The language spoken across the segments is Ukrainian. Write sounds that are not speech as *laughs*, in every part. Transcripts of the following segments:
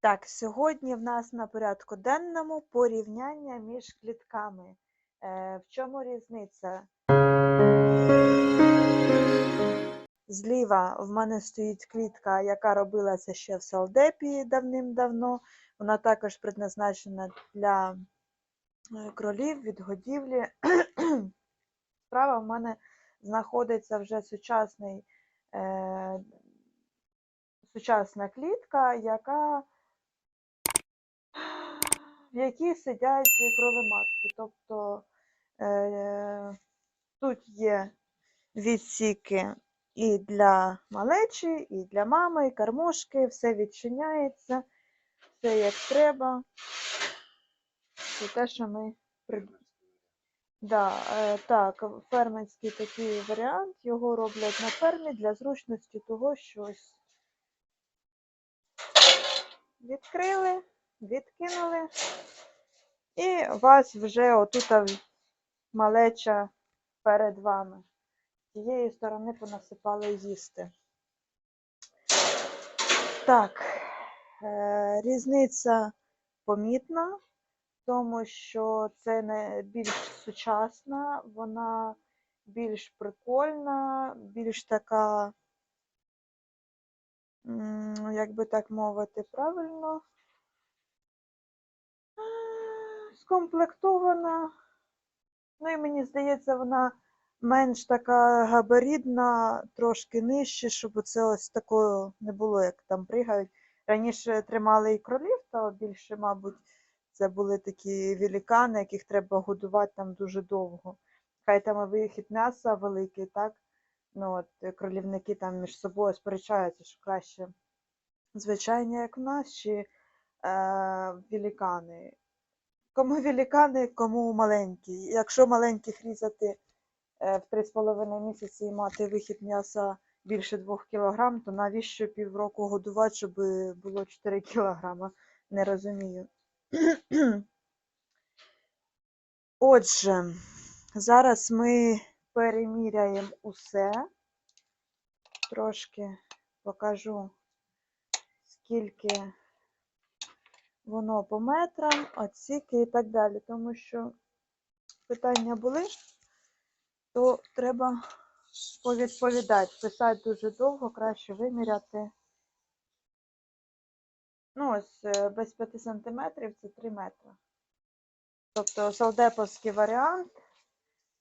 Так, сьогодні в нас на порядку денному порівняння між клітками. Е, в чому різниця? Зліва в мене стоїть клітка, яка робилася ще в салдепі давним-давно. Вона також предназначена для е, кролів від годівлі. *clears throat* Справа в мене знаходиться вже сучасний, е, сучасна клітка, яка в якій сидять кровоматки. Тобто е, тут є відсіки і для малечі, і для мами, і кормушки, все відчиняється, все як треба. Це те, що ми придумали. Да, е, так, фермерський такий варіант, його роблять на фермі для зручності того, що ось відкрили, відкинули, і у вас вже отут малеча перед вами. З цієї сторони понасипали їсти. Так, е, різниця помітна, тому що це не більш сучасна, вона більш прикольна, більш така, як би так мовити, правильно, е, скомплектована. Ну і мені здається, вона менш така габаритна, трошки нижче, щоб оце ось такого не було, як там пригають. Раніше тримали і кролів, та більше, мабуть, це були такі великани, яких треба годувати там дуже довго. Хай там і вихід м'яса великий, так? Ну от е, кролівники там між собою сперечаються, що краще звичайні, як в нас, чи е, великани. Кому великани, кому маленькі. Якщо маленьких різати е, в 3,5 місяці і мати вихід м'яса більше 2 кг, то навіщо півроку годувати, щоб було 4 кг? Не розумію. *clears throat* Отже, зараз ми переміряємо усе. Трошки покажу, скільки воно по метрам, отсіки і так далі. Тому що питання були, то треба повідповідати. Писати дуже довго, краще виміряти. Ну, ось е, без 5 см це 3 метри. Тобто салдеповський варіант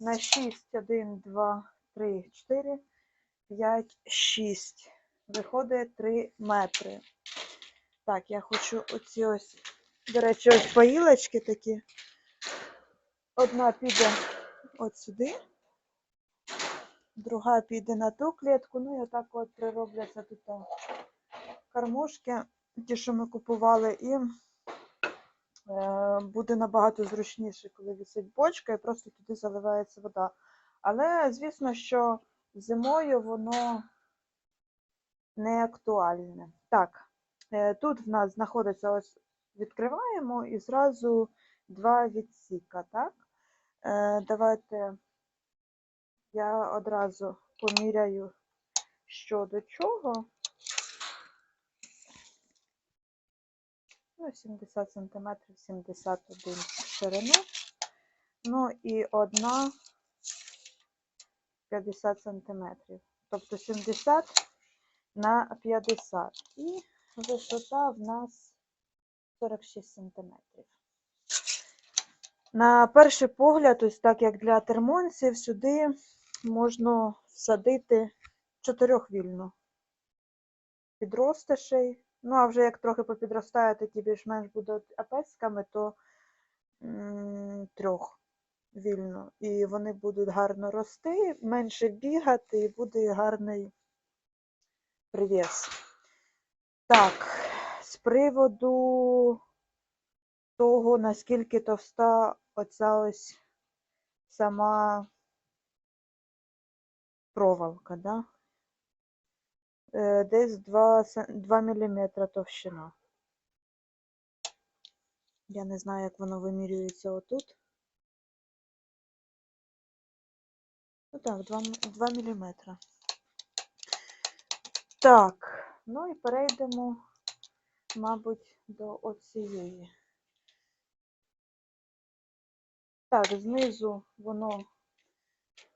на 6, 1, 2, 3, 4, 5, 6. Виходить 3 метри. Так, я хочу оці ось, до речі, ось поїлочки такі. Одна піде от сюди, друга піде на ту клітку. Ну і отак от приробляться тут там кормушки, ті, що ми купували, і е, буде набагато зручніше, коли висить бочка і просто туди заливається вода. Але, звісно, що зимою воно не актуальне. Так, е, тут в нас знаходиться ось відкриваємо і зразу два відсіка, так? Е, Давайте я одразу поміряю, що до чого. Ну, 70 см, 71 в ширину. Ну і одна 50 см. Тобто 70 на 50. І висота в нас 46 см. На перший погляд, ось так як для термонців, сюди можна всадити чотирьохвільну підростишей. Ну, а вже як трохи попідростає, такі більш-менш будуть апецьками, то м, трьох вільно. І вони будуть гарно рости, менше бігати, і буде гарний привіс. Так, з приводу того, наскільки товста оця ось сама проволока, да? Е, Десь 2, 2 мм товщина. Я не знаю, як воно вимірюється отут. Ну так, 2, 2 мм. Так, ну і перейдемо мабуть, до оцієї. Так, знизу воно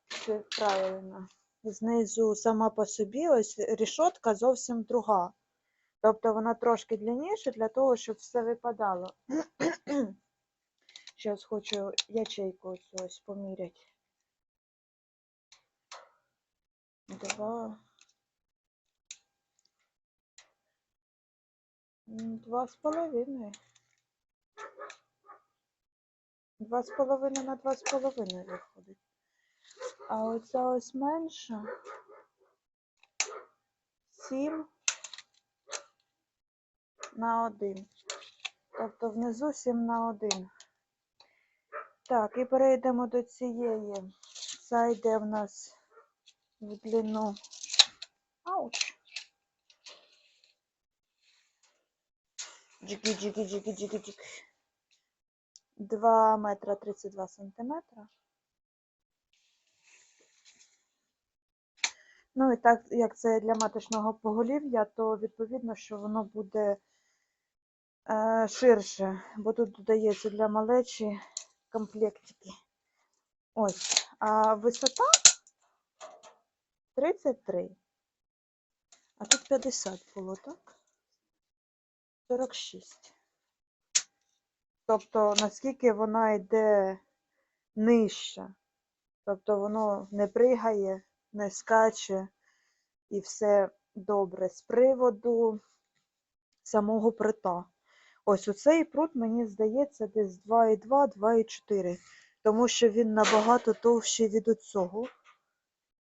все правильно. Знизу сама по собі ось рішотка зовсім друга. Тобто вона трошки длинніша для того, щоб все випадало. *clears throat* Зараз хочу ячейку ось поміряти. Два. Два з половиною. Два з половиною на два з половиною виходить. А оця ось менша. Сім на один. Тобто внизу сім на один. Так, і перейдемо до цієї. Ця йде в нас в длину. Ауч. Джики, джики, джики, джики, джики. 2 метра 32 сантиметра. Ну і так, як це для маточного поголів'я, то відповідно, що воно буде е, ширше, бо тут додається для малечі комплектики. Ось. А висота 33. А тут 50 було, так? 46. Тобто, наскільки вона йде нижча. Тобто воно не пригає, не скаче і все добре. З приводу самого прита. Ось оцей прут, мені здається, десь 2,2, 2,4. Тому що він набагато товщий від оцього.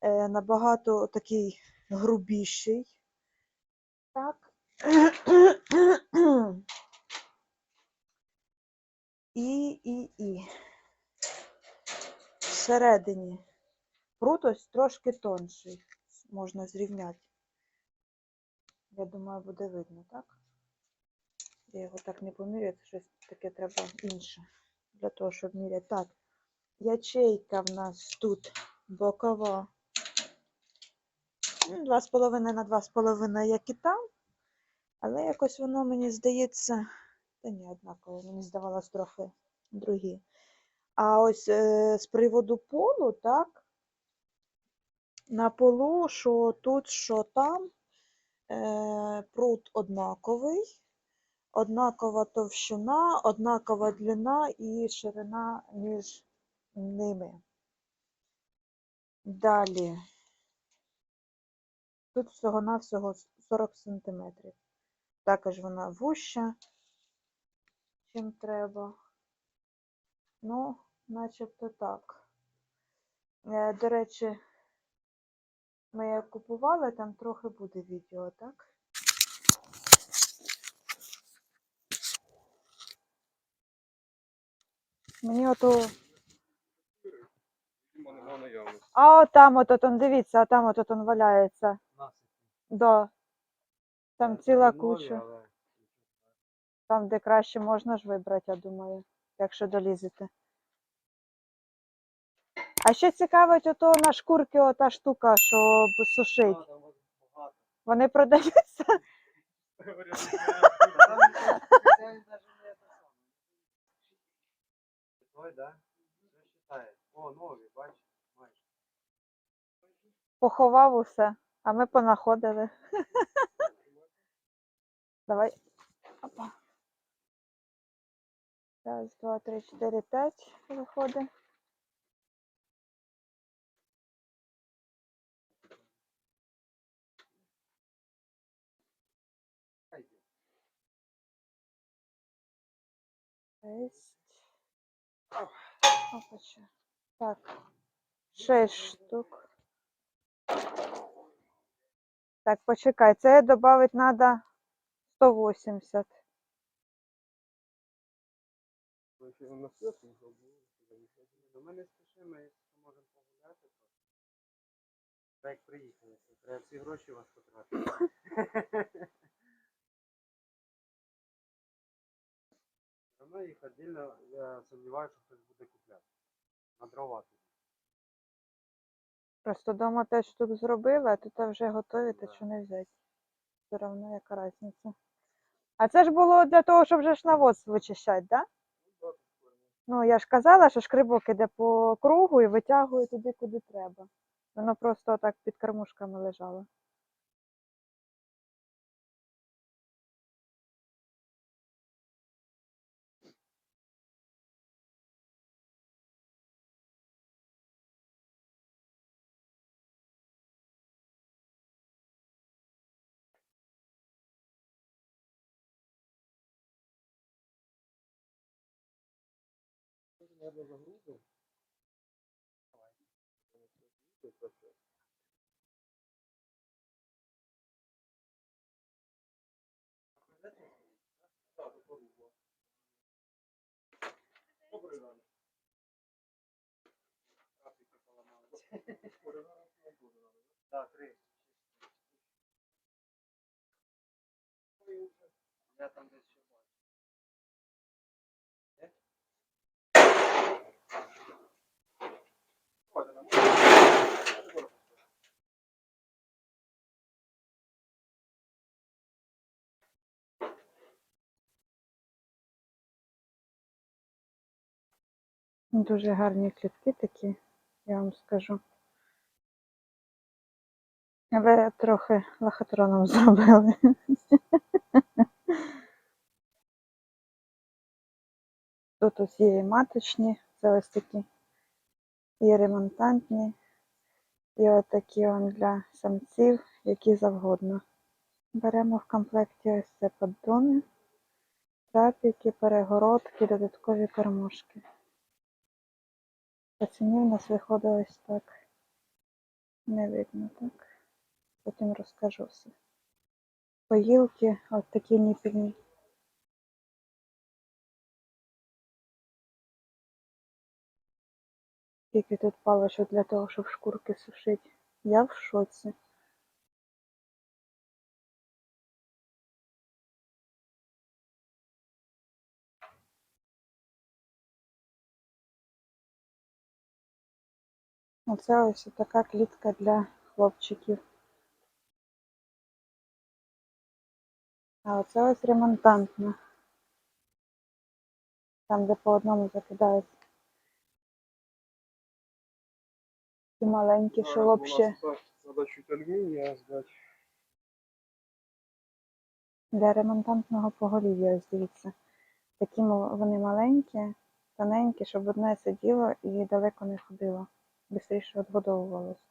Е, набагато такий грубіший. Так. І, і, і. Всередині. Прут ось трошки тонший. Можна зрівняти. Я думаю, буде видно, так? Я його так не поміряю, це щось таке треба інше. Для того, щоб міряти. Так, ячейка в нас тут бокова. Ну, 2,5 на 2,5, як і там. Але якось воно мені здається. Та ні, однаково, мені здавалось трохи другі. А ось е, з приводу полу, так, на полу, що тут, що там, е, прут однаковий, однакова товщина, однакова длина і ширина між ними. Далі. Тут всього-навсього 40 см. Також вона вуща, чим треба. Ну, начебто так. Е, До речі, ми як купували, там трохи буде відео, так? Мені ото. А отам от он, дивіться, а там от он валяється. Да. Там ціла куча. Там, де краще можна ж вибрати, я думаю, якщо долізете. А ще цікавить ото на шкурки ота штука, щоб сушить. Вони продаються. Що *laughs* считає? О, нові, бачиш. Поховав усе, а ми понаходили. *laughs* Давай. Опа. Раз, два, три, чотири, п'ять виходить. Шесть. Опача. Так. Шесть штук. Так, почекай, це додати треба 180. Ну, ще воно світло зробили. До мене спіши, ми можемо погуляти. Так як приїхали, треба всі гроші у вас потратити. *laughs* Воно їх отдельно, я сумніваюся, що хтось буде купляти. На дрова. тут. Просто дома 5 штук зробили, а тут вже готові, то що не взяти. Все одно яка різниця. А це ж було для того, щоб вже ж навоз вичищати, так? Да? Ну, я ж казала, що шкрибок іде по кругу і витягує туди, куди треба. Воно просто так під кормушками лежало. Наверное, загрузим. Добрий ранок. Три. Я там десь Дуже гарні клітки такі, я вам скажу. Але трохи лохотроном *laughs* зробили. Тут ось є і маточні, це ось такі, і ремонтантні, і отакі он для самців, які завгодно. Беремо в комплекті ось це поддони, трапіки, перегородки, додаткові кормушки. По в нас виходило ось так. Не видно так. Потім розкажу все. Поїлки, от такі ніпільні. Тільки тут паличок для того, щоб шкурки сушити. Я в шоці. Оце ось така клітка для хлопчиків. А оце ось ремонтантна. Там, де по одному закидають. І маленькі, що вообще Надо чуть алюминия сдать. для ремонтантного поголів'я, ось дивіться. Такі вони маленькі, тоненькі, щоб одне сиділо і далеко не ходило. Бистріше відгодовувалось.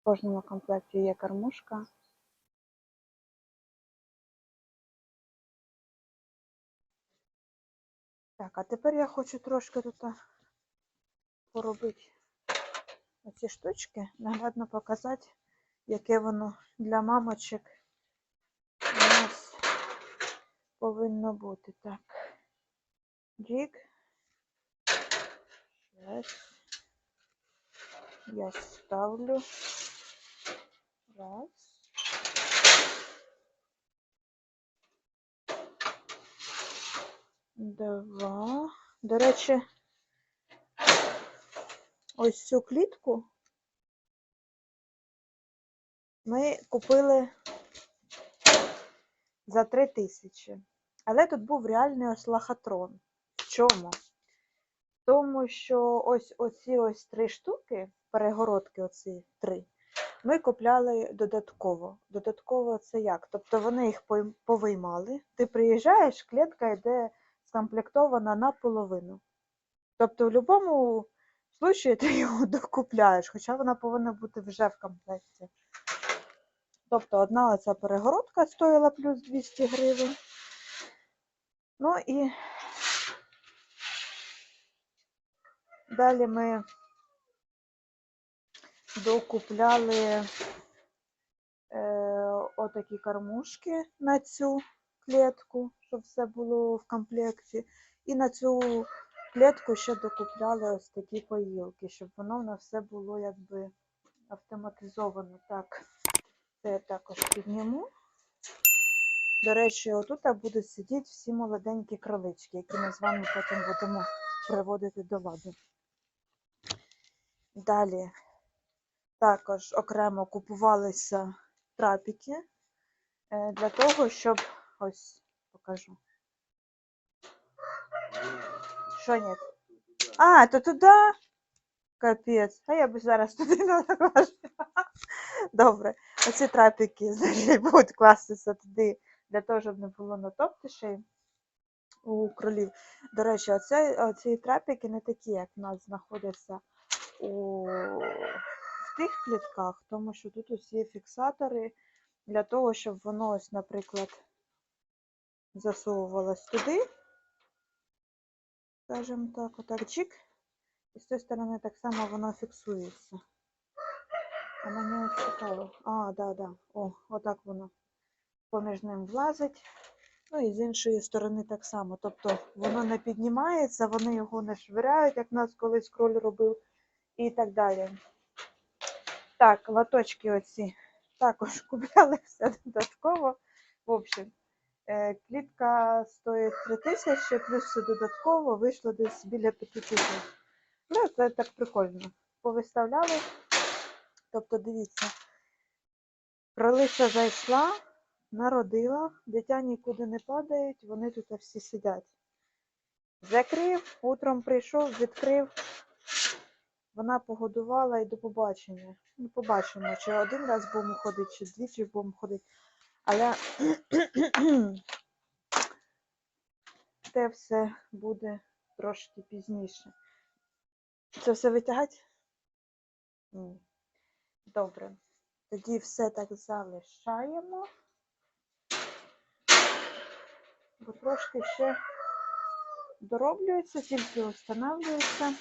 В кожному комплекті є кормушка. Так, а тепер я хочу трошки тут поробити оці штучки, наглядно показати, яке воно для мамочок у нас повинно бути. Так. Джик. Сейчас. Я ставлю. Раз. Два. До речі, ось цю клітку ми купили за три тисячі. Але тут був реальний ось лохотрон. В чому? В тому, що ось оці ось три штуки, перегородки оці три, ми купляли додатково. Додатково це як? Тобто вони їх повиймали. Ти приїжджаєш, клітка йде скомплектована наполовину. Тобто в будь-якому случаї ти його *laughs* докупляєш, хоча вона повинна бути вже в комплекті. Тобто одна оця перегородка стоїла плюс 200 гривень. Ну і далі ми докупляли е, отакі кормушки на цю клітку, щоб все було в комплекті. І на цю клітку ще докупляли ось такі поїлки, щоб воно в нас все було якби автоматизовано. Так, це я також підніму. До речі, отут будуть сидіти всі молоденькі кролички, які ми з вами потім будемо приводити до ладу. Далі також окремо купувалися трапіки е, для того, щоб ось покажу. Що ні? А, то туди? Капець. А я б зараз туди не наклала. Добре. Оці трапики, *laughs* значить, будуть кластися туди для того, щоб не було натоптишей у кролів. До речі, оце, оці трапики не такі, як в нас знаходяться у, тих клітках, тому що тут усі фіксатори для того, щоб воно ось, наприклад, засовувалось туди. Скажімо так, отак чик. І з цієї сторони так само воно фіксується. А мені от цікаво. А, да, да. О, отак воно поміж ним влазить. Ну і з іншої сторони так само. Тобто воно не піднімається, вони його не швиряють, як нас колись кроль робив, і так далі. Так, латочки оці також *laughs* купляли все додатково. В общем, е, клітка стоїть 3 тисячі, плюс все додатково вийшло десь біля 5 тисяч. Ну, це так прикольно. Повиставляли. Тобто, дивіться, кролиця зайшла, народила, дитя нікуди не падають, вони тут всі сидять. Закрив, утром прийшов, відкрив. Вона погодувала і до побачення. Ну, побачимо, чи один раз будемо ходити, чи двічі будемо ходити. Але *clears throat* те все буде трошки пізніше. Це все витягати? Ні. Добре. Тоді все так залишаємо. Бо трошки ще дороблюється, тільки встановлюється.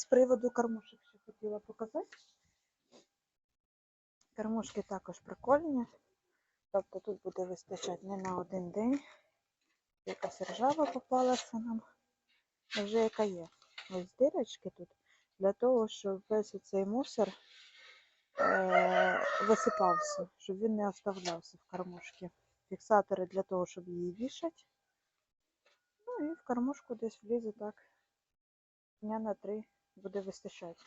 З приводу кормушок ще хотіла показати. Кормушки також прикольні. Тобто тут буде вистачати не на один день. Якась ржава попалася нам. Вже яка є. Ось дирочки тут для того, щоб весь цей мусор е- висипався, щоб він не оставлявся в кормушці. Фіксатори для того, щоб її вішати. Ну і в кормушку десь влізе так. Дня на три буде вистачати.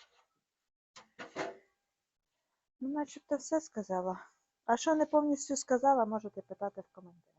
Ну, начебто все сказала. А що не повністю сказала, можете питати в коментарі.